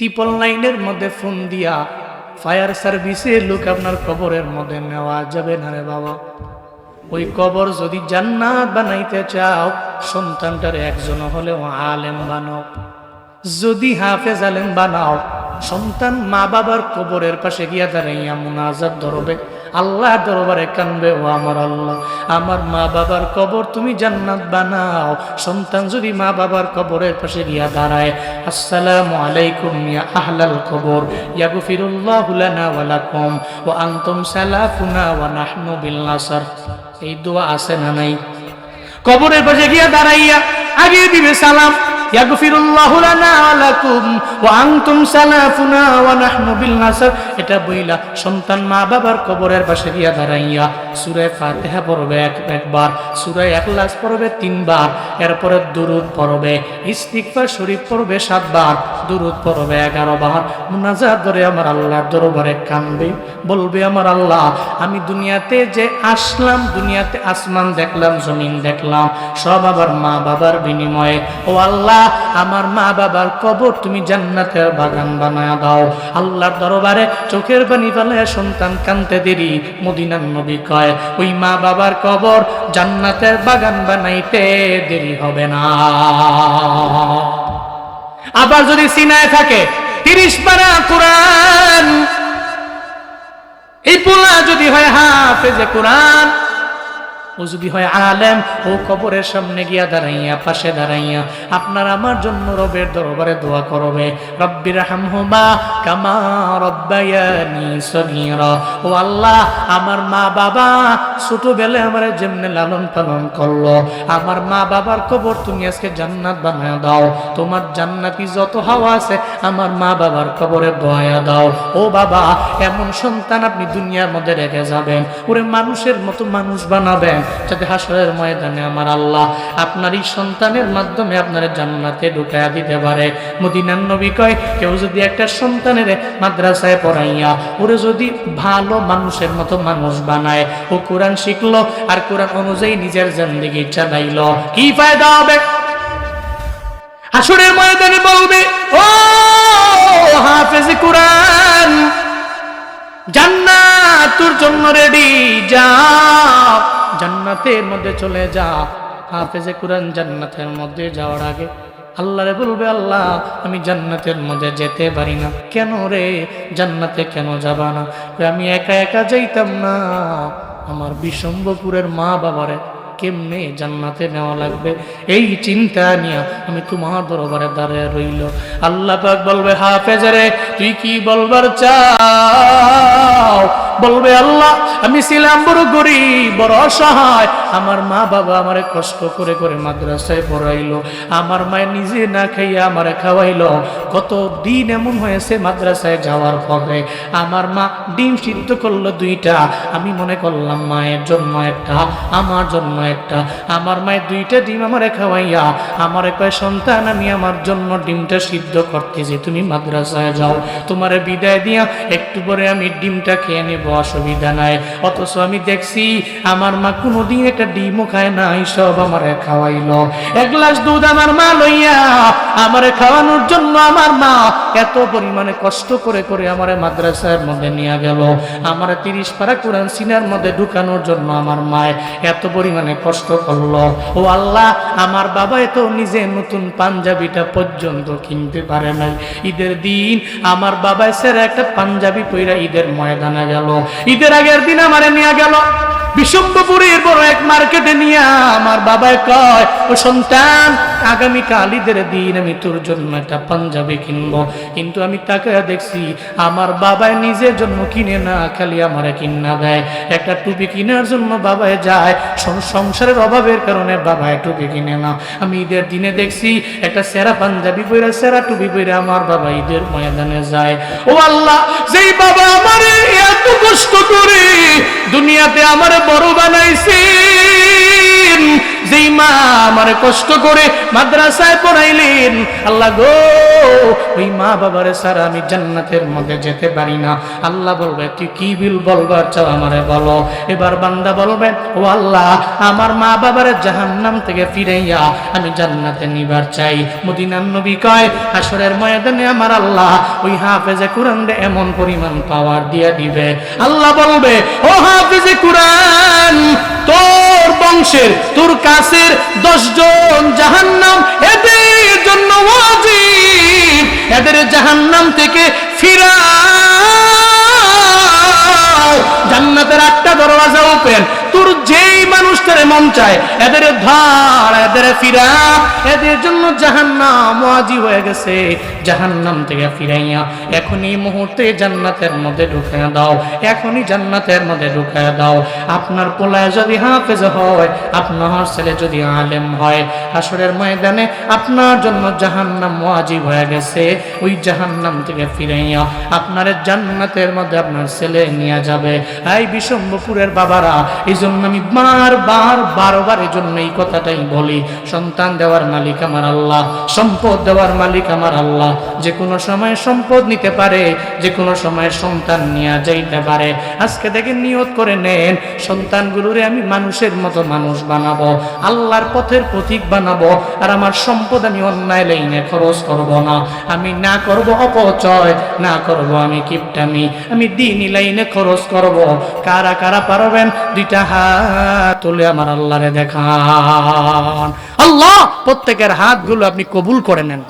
টিপল লাইনের মধ্যে ফোন দিয়া ফায়ার সার্ভিসে লোক আপনার কবরের মধ্যে নেওয়া যাবে না রে বাবা। ওই কবর যদি জান্নাত বানাইতে চাও, সন্তানটার একজন হলেও আলেম বানাও যদি হাফেজ আলেম বানাও, সন্তান মা বাবার কবরের পাশে গিয়া দাঁড়াইয়া মোনাজাত ধরবে। আল্লাহ দরবারে কানবে ও আমার আল্লাহ। আমার মা বাবার কবর তুমি জান্নাত বানাও। সন্তান যদি মা বাবার কবরের পাশে গিয়া দাঁড়ায়, আসসালামু আলাইকুম ইয়া আহলাল কবর, ইয়াগফিরুল্লাহু লানা ওয়া লাকুম, ওয়া আনতুম সালাফুনা ওয়া নাহনু বিল নাসর। এই দোয়া আছে না নাই? কবরের পাশে গিয়া দাঁড়াইয়া আগে দিবে সালাম। ইয়াগফিরুল্লাহু লানা ওয়া লাকুম ওয়া আনতুম সালাফুনা ওয়া নাহনু বিল নাসর। এটা বইলা সন্তান মা বাবার কবরের পাশে গিয়া দাঁড়াইয়া সূরা ফাতিহা পড়বে এক একবার, সূরা ইখলাস পড়বে তিনবার দুরূদ পড়বে, ইস্তিগফার শরীফ পড়বে সাতবার, দুরূদ পড়বে 11 বার মুনাজাত আমার আল্লাহর দরবারে বলবে, আমার আল্লাহ, আমি দুনিয়াতে যে আসলাম, দুনিয়াতে আসমান দেখলাম, জমিন দেখলাম, সব আবার মা বাবার বিনিময়ে। ও আল্লাহ আমার মা বাবার কবর তুমি জান্নাতের বাগান বানায় দাও। আল্লাহর দরবারে চোখের পানি ফেলে সন্তান কানতে দেরি, মদিনার নবী কয়, ওই মা বাবার কবর জান্নাতের বাগান বানাইতে দেরি হবে না। আবার যদি সিনায় থাকে, তিরিশ পারা কোরআন, এই পোলা যদি হয় হাফেজে কোরআন ও হয় আলেম, ও কবরের সামনে গিয়া দাঁড়াইয়া, পাশে দাঁড়াইয়া, আপনার আমার জন্য রবের দরবারে দোয়া করবে। রব্বির হামহুমা কামা রব্বায়ানি সগীরা। ও আল্লাহ, আমার মা বাবা ছোটবেলে আমার যেমনে লালন পালন করল, আমার মা বাবার কবর তুমি আজকে জান্নাত বানায় দাও। তোমার জান্নাতি যত হাওয়া আছে, আমার মা বাবার কবরে বয়া দাও। ও বাবা, এমন সন্তান আপনি দুনিয়ার মধ্যে রেখে যাবেন, ওরে মানুষের মতো মানুষ বানাবেন। যাতে হাসরের ময়দানে আমার আল্লাহ আপনার এই সন্তানের মাধ্যমে আপনার জান্নাতে ঢুকায়া দিতে পারে। মদিনার নবী কয়, কেউ যদি একটা সন্তানের মাদ্রাসায় পড়াইয়া, ওরে যদি ভালো মানুষের মতো মানুষ বানায়, ও কোরআন শিখলো আর কোরআন অনুযায়ী নিজের জিন্দিগি চালাইলো, কি ফায়দা হবে? হাসরের ময়দানে বলবে, ও হাফেজ কোরআন, জান্নাত তোর জন্য রেডি যা জান্নাতের মধ্যে চলে যা। হাফেজে কোরআন জান্নাতের মধ্যে যাওয়ার আগে আল্লাহরে বলবে, আল্লাহ, আমি জান্নাতের মধ্যে যেতে পারি না। কেন রে? জান্নাতে কেন যাবা না? আমি একা একা যাইতাম না। আমার বিশম্বপুরের মা বাবারে কেমনে জান্নাতে নেওয়া লাগবে? এই চিন্তা নিয়ে আমি তোমার দরবারে দাঁড়িয়ে রইল। আল্লাহ পাক বলবে হাফেজারে তুই কি বলবার চাও? বলবে আল্লাহ আমি ছিলাম বড় গরিব বড় অসহায়। আমার মা বাবা আমারে কষ্ট করে করে মাদ্রাসায় পড়াইলো, আমার মায়ের নিজে না খাইয়া আমারে খাওয়াইলো। কত দিন এমন হয়েছে মাদ্রাসায় যাওয়ার পরে, আমার মা ডিম সিদ্ধ করল দুইটা, আমি মনে করলাম মায়ের জন্য একটা, আমার জন্য একটা। আমার মায়ের দুইটা ডিম আমারে খাওয়াইয়া, আমার কয়, সন্তান, আমি আমার জন্য ডিমটা সিদ্ধ করতেছি, তুমি মাদ্রাসায় যাও। তোমারে বিদায় দিয়া একটু পরে আমি ডিমটা খেয়ে নেব, অসুবিধা নাই। অথচ আমি দেখছি, আমার মা কোনোদিন একটা ডিমও খায় না সব আমারে খাওয়াইলো। এক গ্লাস দুধ আমার মা লইয়া আমারে খাওয়ানোর জন্য আমার মা এত পরিমাণে কষ্ট করে করে আমারে মাদ্রাসার মধ্যে নিয়ে গেল। আমার তিরিশ পারা কোরআন সিনার মধ্যে ঢুকানোর জন্য আমার মায় এত পরিমাণে কষ্ট করল। ও আল্লাহ, আমার বাবা এত নিজে নতুন পাঞ্জাবিটা পর্যন্ত কিনতে পারে নাই। ঈদের দিন আমার বাবা সেরা একটা পাঞ্জাবি পইরা ঈদের ময়দানে গেল। ঈদের আগের দিন আমারে নিয়ে গেল। বিশ্বম্বপুরের বড় এক মার্কেটে নিয়ে আমার বাবায় কয়, ও সন্তান, আগামীকাল ঈদের দিন আমি তোর জন্য একটা পাঞ্জাবি কিনবো। কিন্তু আমি তাকে দেখছি, আমার বাবায় নিজের জন্য কিনে না, খালি আমারে কিনা দেয়। একটা টুপি কেনার জন্য বাবায় যায় সংসারের অভাবের কারণে বাবায় টুপি কিনে না। আমি ঈদের দিনে দেখছি, একটা সেরা পাঞ্জাবি বইরা সেরা টুপি বইরা আমার বাবা ঈদের ময়দানে যায়। ও আল্লাহ, যেই বাবা আমারে এত কষ্ট করে দুনিয়াতে আমারে বড় বানাইছেন। মা আমারে কষ্ট করে মাদ্রাসায় পড়াইলেন। আল্লাহ গো, ওই মা বাবারে সারা আমি জান্নাতের মধ্যে যেতে পারি না। আল্লাহ বলবে, তুই কি বিল বলবার চাও আমারে বলো? এবার বান্দা বলবে, ও আল্লাহ, আমার মা বাবারে জাহান্নাম থেকে ফিরাইয়া আমি জান্নাতে নিবার চাই। মদিনার নবী কয় হাসরের ময়দানে আমার আল্লাহ ওই হাফেজে কোরআন এমন পরিমাণ পাওয়ার দিয়ে দিবে। আল্লাহ বলবে, ও হাফেজে কোরআন, তোর বংশের, তোর কাছের দশজন জাহান্নাম, এদের জন্য ওয়াজিব। এদের জাহান্নাম থেকে ফিরা জান্নাতের একটা দরওয়াজা ওপেন। তোর যেই মানুষটারে মন চায়, এদের ধর, এদের ফিরা এদের জন্য জাহান্নাম ওয়াজি হয়ে গেছে। জাহান্নাম থেকে ফিরাইয়া এখনই মুহূর্তে জান্নাতের মধ্যে ঢুকিয়ে দাও, এখনই জান্নাতের মধ্যে ঢুকিয়ে দাও। আপনার পোলায় যদি হাফেজ হয়, আপনার ছেলে যদি আলেম হয় আসরের ময়দানে আপনার জন্য জাহান্নাম ওয়াজিব হয়ে গেছে। ওই জাহান্নাম থেকে ফিরাইয়া আপনার জান্নাতের মধ্যে আপনার ছেলে নিয়ে যাবে। এই বিশম্বপুরের বাবারা এই জন্য আমি বার বার বারবার এই জন্য এই কথাটাই বলি। সন্তান দেওয়ার মালিক আমার আল্লাহ, সম্পদ দেওয়ার মালিক আমার আল্লাহ। যে কোনো সময় সম্পদ নিতে পারে, যে কোনো সময় সন্তান নিয়ে যাইতে পারে। আজকে নিয়ত করে নেন আমি মানুষের মতো মানুষ বানাবো, আল্লাহর পথের প্রতীক বানাবো, আর আমার সম্পদ আমি অন্যায় লাইনে খরচ করব না। আমি না করব অপচয়, না করব আমি কিপটামি, আমি দিনই লাইনে খরচ করব। কারা কারা পারবেন? দুইটা হাত তুলে আমার আল্লাহরে দেখান। আল্লাহ প্রত্যেকের হাতগুলো আপনি কবুল করে নেন।